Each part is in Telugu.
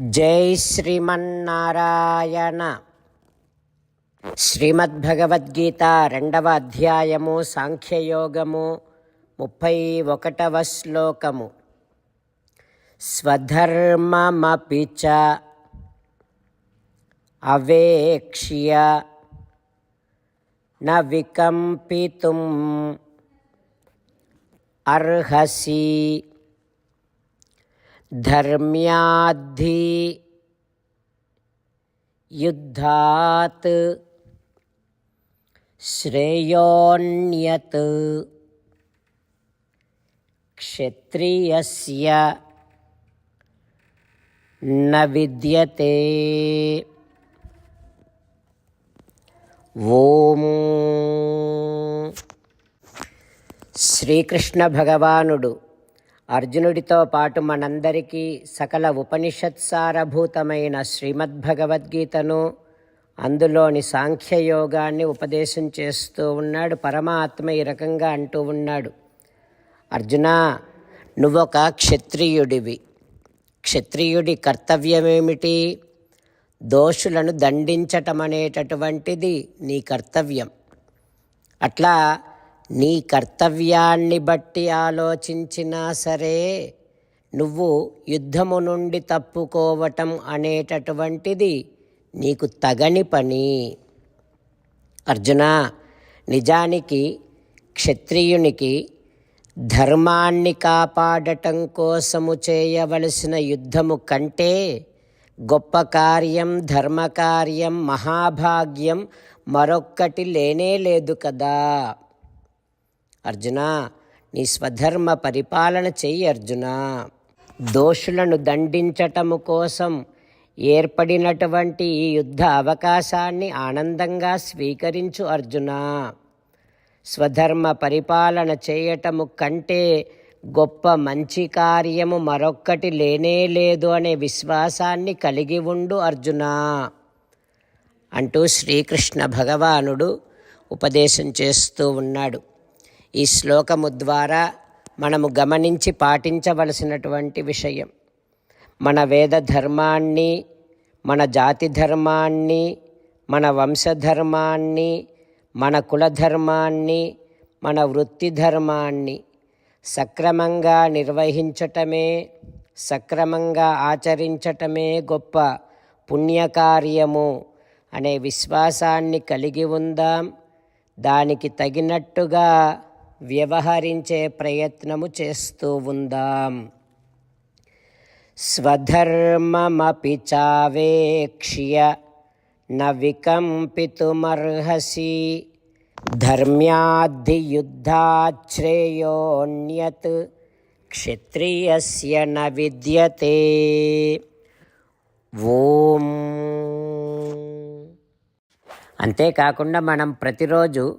జై శ్రీమన్నారాయణ. శ్రీమద్భగవద్గీత రెండవ అధ్యాయము సాంఖ్యయోగము ముప్పై ఒకటవ శ్లోకము. స్వధర్మమపి చ అవేక్ష్య న వికంపితుం అర్హసి ధర్మ్యాద్ధి యుద్ధాత్ శ్రేయోన్యత్ క్షత్రియస్య న విద్యతే ఓం శ్రీకృష్ణ భగవానుడు అర్జునుడితో పాటు మనందరికీ సకల ఉపనిషత్సారభూతమైన శ్రీమద్భగవద్గీతను అందులోని సాంఖ్యయోగాన్ని ఉపదేశం చేస్తూ ఉన్నాడు పరమాత్మ ఈ రకంగా అంటూ ఉన్నాడు. అర్జున నువ్వొక క్షత్రియుడివి. క్షత్రియుడి కర్తవ్యమేమిటి? దోషులను దండించటం అనేటటువంటిది నీ కర్తవ్యం. అట్లా నీ కర్తవ్యాన్ని బట్టి ఆలోచించినా సరే నువ్వు యుద్ధము నుండి తప్పుకోవటం అనేటటువంటిది నీకు తగని పని. అర్జున నిజానికి క్షత్రియునికి ధర్మాన్ని కాపాడటం కోసము చేయవలసిన యుద్ధము కంటే గొప్ప కార్యం ధర్మకార్యం మహాభాగ్యం మరొక్కటి లేనే లేదు కదా. అర్జున నీ స్వధర్మ పరిపాలన చెయ్యి అర్జున. దోషులను దండించటము కోసం ఏర్పడినటువంటి ఈ యుద్ధ అవకాశాన్ని ఆనందంగా స్వీకరించు అర్జున. స్వధర్మ పరిపాలన చేయటము కంటే గొప్ప మంచి కార్యము మరొక్కటి లేనే లేదు అనే విశ్వాసాన్ని కలిగి ఉండు అర్జున. అంటూ శ్రీకృష్ణ భగవానుడు ఉపదేశం చేస్తూ ఉన్నాడు. ఈ శ్లోకము ద్వారా మనము గమనించి పాటించవలసినటువంటి విషయం. మన వేద ధర్మాన్ని మన జాతి ధర్మాన్ని మన వంశధర్మాన్ని మన కులధర్మాన్ని మన వృత్తి ధర్మాన్ని సక్రమంగా నిర్వహించటమే సక్రమంగా ఆచరించటమే గొప్ప పుణ్యకార్యము అనే విశ్వాసాన్ని కలిగి ఉందాం. దానికి తగినట్టుగా వ్యవహరించే ప్రయత్నము చేస్తూ ఉందాం. స్వధర్మమపి చావేక్ష్య న వికంపితుమర్హసి ధర్మ్యాద్ధియుద్ధాశ్రేయోన్యత్ క్షత్రియస్య న విద్యతే. ఓం. అంతేకాకుండా మనం ప్రతిరోజు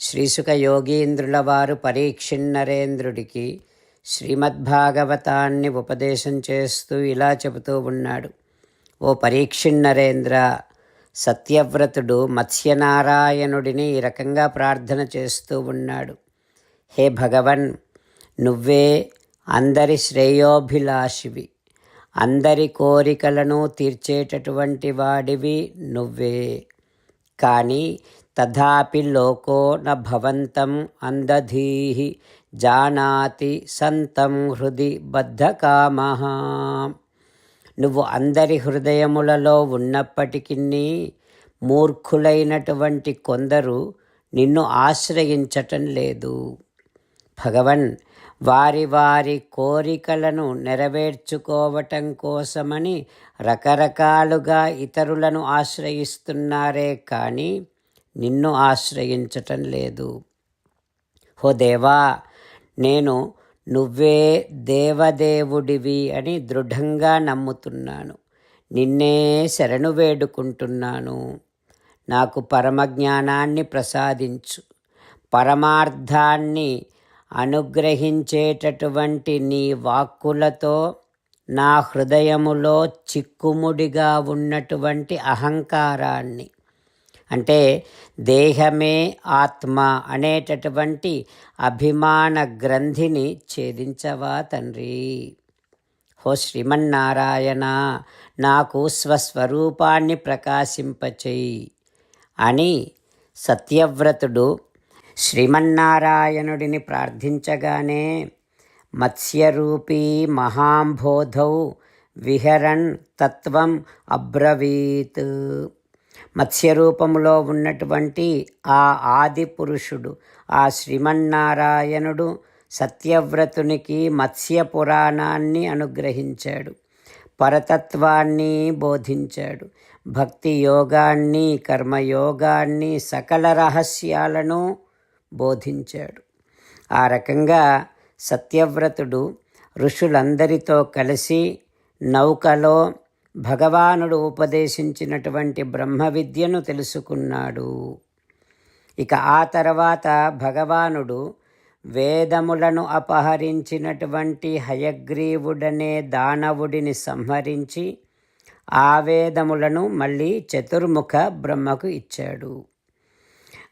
శ్రీసుక యోగీంద్రుల వారు పరీక్షిన్నరేంద్రుడికి శ్రీమద్భాగవతాన్ని ఉపదేశం చేస్తూ ఇలా చెబుతూ ఉన్నాడు. ఓ పరీక్షిన్నరేంద్ర సత్యవ్రతుడు మత్స్యనారాయణుడిని ఈ రకంగా ప్రార్థన చేస్తూ ఉన్నాడు. హే భగవన్ నువ్వే అందరి శ్రేయోభిలాషివి. అందరి కోరికలను తీర్చేటటువంటి వాడివి నువ్వే. కానీ తథాపి లోకో నవంతం భవంతం జానాతి సంతం హృది బద్ధకామ. నువ్వు అందరి హృదయములలో ఉన్నప్పటికీ మూర్ఖులైనటువంటి కొందరు నిన్ను ఆశ్రయించటం లేదు. భగవన్ వారి వారి కోరికలను నెరవేర్చుకోవటం కోసమని రకరకాలుగా ఇతరులను ఆశ్రయిస్తున్నారే కానీ నిన్ను ఆశ్రయించటం లేదు. హో దేవా నేను నువ్వే దేవదేవుడివి అని దృఢంగా నమ్ముతున్నాను. నిన్నే శరణు వేడుకుంటున్నాను. నాకు పరమజ్ఞానాన్ని ప్రసాదించు. పరమార్థాన్ని అనుగ్రహించేటటువంటి నీ వాక్కులతో నా హృదయములో చిక్కుముడిగా ఉన్నటువంటి అహంకారాన్ని అంటే దేహమే ఆత్మ అనేటటువంటి అభిమాన గ్రంథిని ఛేదించవా తండ్రి? హో శ్రీమన్నారాయణ నాకు స్వస్వరూపాన్ని ప్రకాశింపచేయి అని సత్యవ్రతుడు శ్రీమన్నారాయణుడిని ప్రార్థించగానే మత్స్యరూపీ మహాంబోధౌ విహరన్ తత్వం అబ్రవీత్. మత్స్యరూపంలో ఉన్నటువంటి ఆ ఆది పురుషుడు ఆ శ్రీమన్నారాయణుడు సత్యవ్రతునికి మత్స్య పురాణాన్ని అనుగ్రహించాడు పరతత్వాన్ని బోధించాడు భక్తి యోగాన్ని కర్మయోగాన్ని సకల రహస్యాలను బోధించాడు. ఆ రకంగా సత్యవ్రతుడు ఋషులందరితో కలిసి నౌకలో భగవానుడు ఉపదేశించినటువంటి బ్రహ్మ విద్యను తెలుసుకున్నాడు. ఇక ఆ తర్వాత భగవానుడు వేదములను అపహరించినటువంటి హయగ్రీవుడనే దానవుడిని సంహరించి ఆ వేదములను మళ్ళీ చతుర్ముఖ బ్రహ్మకు ఇచ్చాడు.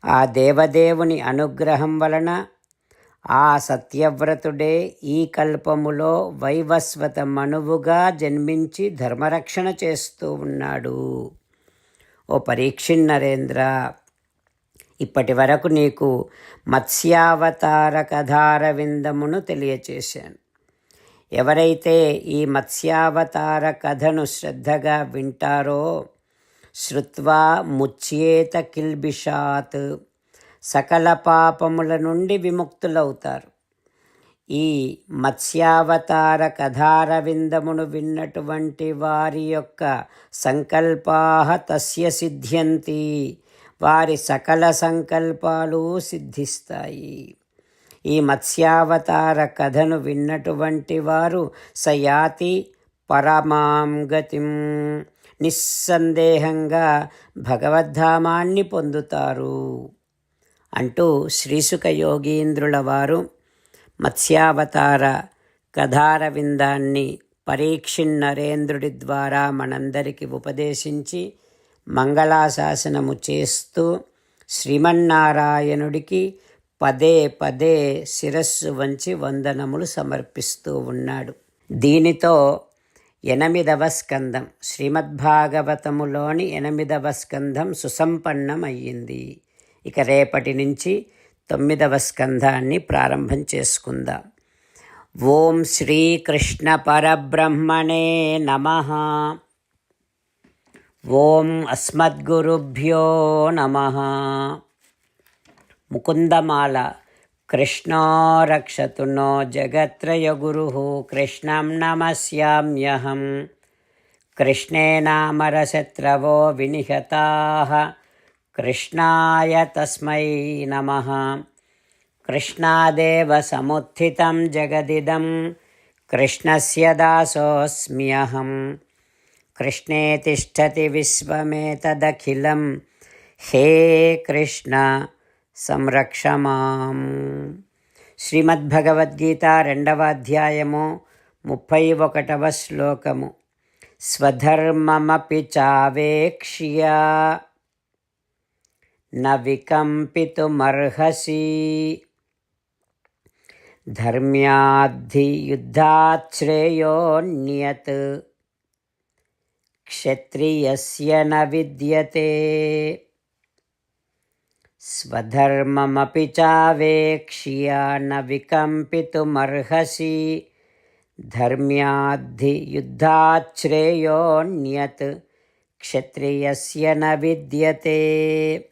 ఆ దేవదేవుని అనుగ్రహం వలన ఆ సత్యవ్రతుడే ఈ కల్పములో వైవస్వత మనువుగా జన్మించి ధర్మరక్షణ చేస్తూ ఉన్నాడు. ఓ పరీక్షిన్ నరేంద్ర ఇప్పటి వరకు నీకు మత్స్యావతార కథార విందమును తెలియచేశాను. ఎవరైతే ఈ మత్స్యావతార కథను శ్రద్ధగా వింటారో శృత్వా ముచ్యేత కిల్బిషాత్. సకల పాపముల నుండి విముక్తులవుతారు. ఈ మత్స్యావతార కథారవిందమును విన్నటువంటి వారి యొక్క సంకల్పాహ తస్య సిద్ధ్యంతి. వారి సకల సంకల్పాలు సిద్ధిస్తాయి. ఈ మత్స్యావతార కథను విన్నటువంటి వారు సయాతి పరమాం గతిం. నిస్సందేహంగా భగవద్ధామాన్ని పొందుతారు. అంటూ శ్రీసుక యోగీంద్రుల వారు మత్స్యావతార కథారవిందాన్ని పరీక్షిన్ నరేంద్రుడి ద్వారా మనందరికీ ఉపదేశించి మంగళాశాసనము చేస్తూ శ్రీమన్నారాయణుడికి పదే పదే శిరస్సు వంచి వందనములు సమర్పిస్తూ ఉన్నాడు. దీనితో ఎనిమిదవ స్కందం. శ్రీమద్భాగవతములోని ఎనిమిదవ స్కందం సుసంపన్నమయ్యింది. ఇక రేపటి నుంచి తొమ్మిదవ స్కంధాన్ని ప్రారంభం చేసుకుందాం. ఓం శ్రీకృష్ణ పరబ్రహ్మణే నమ. ఓం అస్మద్గురుభ్యో నమ. ముకుందమాల కృష్ణో రక్షతు నో జగత్రయగురు కృష్ణం నమస్యామ్యహం. కృష్ణేనామరశత్రవో వినిహతా. कृष्णाय तस्मै नमः। कृष्णादेव समुत्थितं जगदिदं, कृष्णस्य दासोऽस्म्यहं कृष्णे तिष्ठति विश्वमेतदखिलं, हे कृष्ण సంరక్ష మాం శ్రీమద్భగవద్గీత రెండవ అధ్యాయము ముప్పై ఒకటవ శ్లోకము न विकम्पितुमर्हसि। धर्म्याद्धियुद्धाच्छ्रेयोऽन्यत् क्षत्रियस्य न विद्यते। स्वधर्ममपि चावेक्ष्य न विकम्पितुमर्हसि। धर्म्याद्धियुद्धाच्छ्रेयोऽन्यत् क्षत्रियस्य न विद्यते।